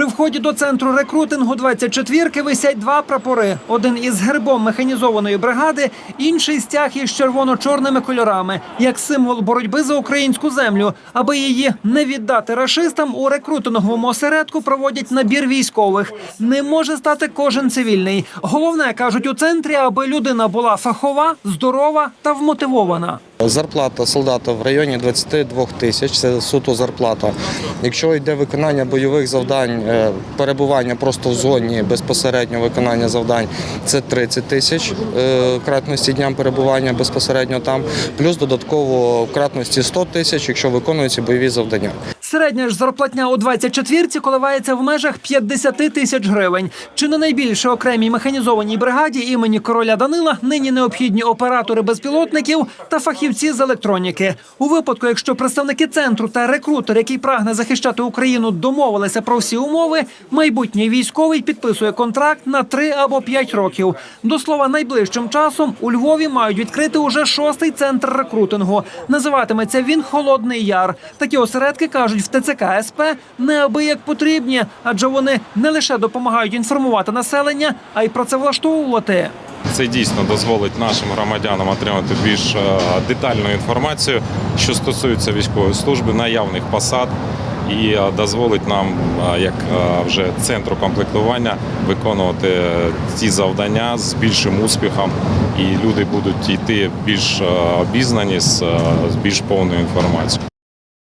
При вході до центру рекрутингу 24-ки висять два прапори: один із гербом механізованої бригади, інший стяг із червоно-чорними кольорами, як символ боротьби за українську землю. Аби її не віддати рашистам, у рекрутинговому осередку проводять набір військових. Не може стати кожен цивільний. Головне кажуть у центрі, аби людина була фахова, здорова та вмотивована. Зарплата солдата в районі 22 тисяч. Це суто зарплата. Якщо йде виконання бойових завдань, е, перебування просто в зоні безпосередньо виконання завдань, це 30 тисяч е, кратності дням перебування безпосередньо там, плюс додатково кратності 100 тисяч, якщо виконуються бойові завдання. Середня ж зарплатня у 24-ці коливається в межах 50 тисяч гривень. Чи не найбільше окремій механізованій бригаді імені короля Данила нині необхідні оператори безпілотників та фахівці з електроніки. У випадку, якщо представники центру та рекрутер, який прагне захищати Україну, домовилися про всі умови, майбутній військовий підписує контракт на 3 або 5 років. До слова, найближчим часом у Львові мають відкрити уже шостий центр рекрутингу. Називатиметься він Холодний Яр. Такі осередки кажуть в ТЦК СП неабияк потрібні, адже вони не лише допомагають інформувати населення, а й працевлаштовувати. Це дійсно дозволить нашим громадянам отримати більш е, детальну інформацію, що стосується військової служби, наявних посад, і е, дозволить нам, е, як вже центру комплектування, виконувати ці завдання з більшим успіхом, і люди будуть йти більш обізнані з більш повною інформацією.